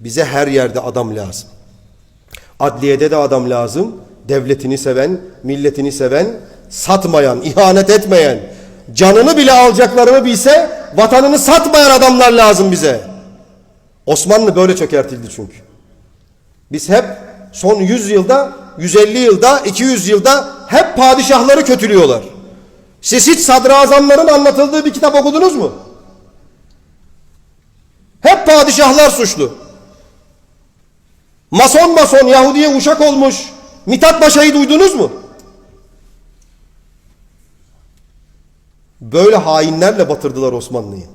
Bize her yerde adam lazım. Adliyede de adam lazım. Devletini seven, milletini seven, satmayan, ihanet etmeyen, canını bile alacaklarını bilse vatanını satmayan adamlar lazım bize. Osmanlı böyle çökertildi çünkü. Biz hep son 100 yılda, 150 yılda, 200 yılda hep padişahları kötülüyorlar. Siz hiç sadrazamların anlatıldığı bir kitap okudunuz mu? Hep padişahlar suçlu. Mason mason Yahudi'ye uşak olmuş Mithat Paşa'yı duydunuz mu? Böyle hainlerle batırdılar Osmanlı'yı.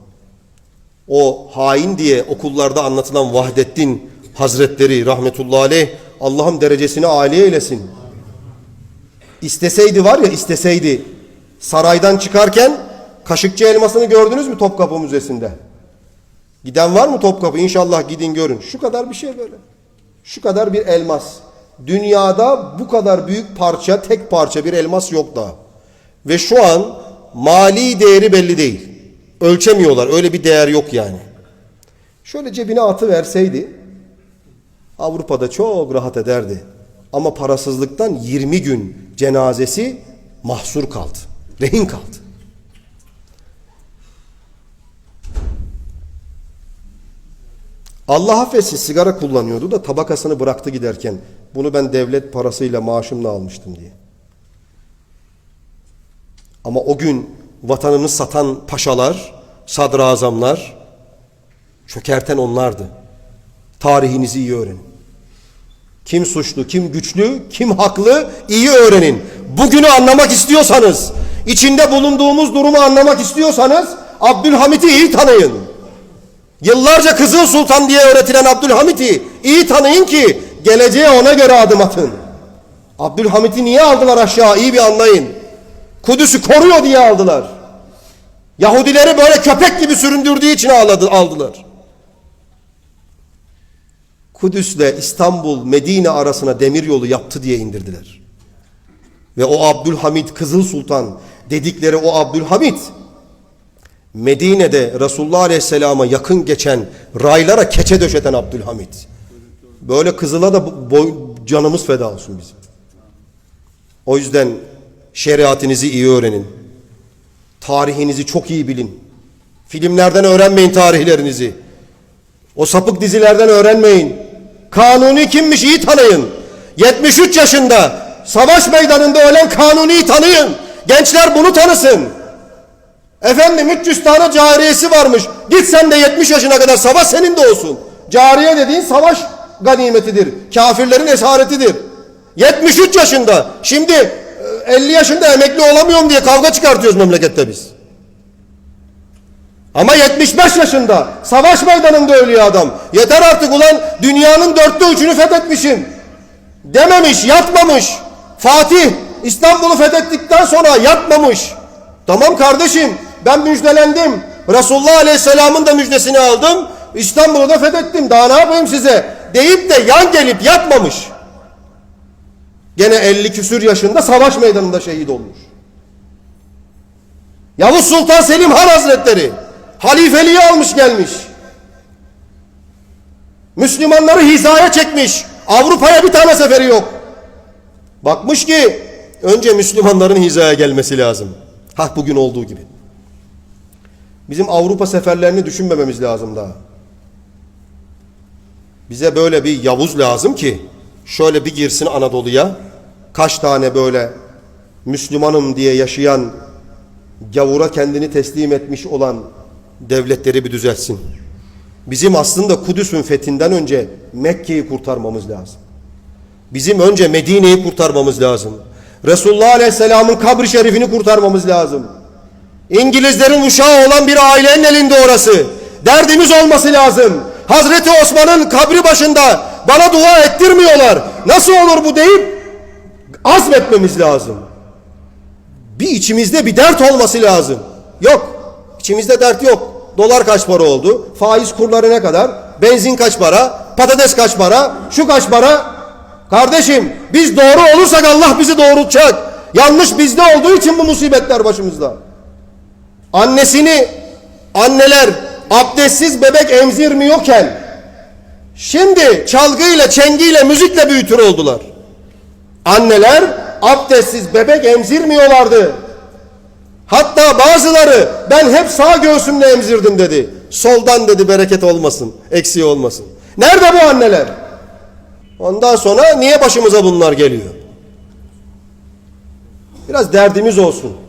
O hain diye okullarda anlatılan Vahdettin Hazretleri rahmetullahi aleyh Allah'ım derecesini âli eylesin. İsteseydi var ya isteseydi saraydan çıkarken Kaşıkçı elmasını gördünüz mü Topkapı Müzesi'nde? Giden var mı Topkapı? İnşallah gidin görün. Şu kadar bir şey böyle. Şu kadar bir elmas. Dünyada bu kadar büyük parça, tek parça bir elmas yok daha. Ve şu an mali değeri belli değil. Ölçemiyorlar. Öyle bir değer yok yani. Şöyle cebine atı verseydi Avrupa'da çok rahat ederdi. Ama parasızlıktan 20 gün cenazesi mahsur kaldı. Rehin kaldı. Allah affetsin sigara kullanıyordu da tabakasını bıraktı giderken. Bunu ben devlet parasıyla maaşımla almıştım diye. Ama o gün vatanını satan paşalar, sadrazamlar çökerten onlardı. Tarihinizi iyi öğrenin. Kim suçlu, kim güçlü, kim haklı iyi öğrenin. Bugünü anlamak istiyorsanız, içinde bulunduğumuz durumu anlamak istiyorsanız Abdülhamit'i iyi tanıyın. Yıllarca Kızıl Sultan diye öğretilen Abdülhamit'i iyi tanıyın ki geleceğe ona göre adım atın. Abdülhamit'i niye aldılar aşağı iyi bir anlayın. Kudüs'ü koruyor diye aldılar. Yahudileri böyle köpek gibi süründürdüğü için ağladı, aldılar. Kudüs'le İstanbul, Medine arasına demir yolu yaptı diye indirdiler. Ve o Abdülhamit Kızıl Sultan dedikleri o Abdülhamit Medine'de Resulullah Aleyhisselam'a yakın geçen raylara keçe döşeten Abdülhamit. Böyle kızıla da boy, canımız feda olsun bizim. O yüzden şeriatinizi iyi öğrenin. Tarihinizi çok iyi bilin. Filmlerden öğrenmeyin tarihlerinizi. O sapık dizilerden öğrenmeyin. Kanuni kimmiş iyi tanıyın. 73 yaşında savaş meydanında ölen Kanuni'yi tanıyın. Gençler bunu tanısın. Efendim 300 tane cariyesi varmış. Git sen de 70 yaşına kadar savaş senin de olsun. Cariye dediğin savaş ganimetidir. Kafirlerin esaretidir. 73 yaşında. Şimdi e, 50 yaşında emekli olamıyorum diye kavga çıkartıyoruz memlekette biz. Ama 75 yaşında savaş meydanında ölüyor adam. Yeter artık ulan dünyanın dörtte üçünü fethetmişim. Dememiş, yatmamış. Fatih İstanbul'u fethettikten sonra yatmamış. Tamam kardeşim ben müjdelendim. Resulullah Aleyhisselam'ın da müjdesini aldım. İstanbul'u da fethettim. Daha ne yapayım size? Deyip de yan gelip yatmamış. Gene 50 küsür yaşında savaş meydanında şehit olmuş. Yavuz Sultan Selim Han Hazretleri halifeliği almış gelmiş. Müslümanları hizaya çekmiş. Avrupa'ya bir tane seferi yok. Bakmış ki önce Müslümanların hizaya gelmesi lazım. Hak bugün olduğu gibi. Bizim Avrupa seferlerini düşünmememiz lazım daha. Bize böyle bir Yavuz lazım ki şöyle bir girsin Anadolu'ya kaç tane böyle Müslümanım diye yaşayan gavura kendini teslim etmiş olan devletleri bir düzeltsin. Bizim aslında Kudüs'ün fethinden önce Mekke'yi kurtarmamız lazım. Bizim önce Medine'yi kurtarmamız lazım. Resulullah Aleyhisselam'ın kabri şerifini kurtarmamız lazım. İngilizlerin uşağı olan bir ailenin elinde orası. Derdimiz olması lazım. Hazreti Osman'ın kabri başında bana dua ettirmiyorlar. Nasıl olur bu deyip azmetmemiz lazım. Bir içimizde bir dert olması lazım. Yok. İçimizde dert yok. Dolar kaç para oldu? Faiz kurları ne kadar? Benzin kaç para? Patates kaç para? Şu kaç para? Kardeşim biz doğru olursak Allah bizi doğrultacak. Yanlış bizde olduğu için bu musibetler başımızda. Annesini anneler abdestsiz bebek emzirmiyorken Şimdi çalgıyla, çengiyle, müzikle büyütür oldular. Anneler abdestsiz bebek emzirmiyorlardı. Hatta bazıları ben hep sağ göğsümle emzirdim dedi. Soldan dedi bereket olmasın, eksiği olmasın. Nerede bu anneler? Ondan sonra niye başımıza bunlar geliyor? Biraz derdimiz olsun.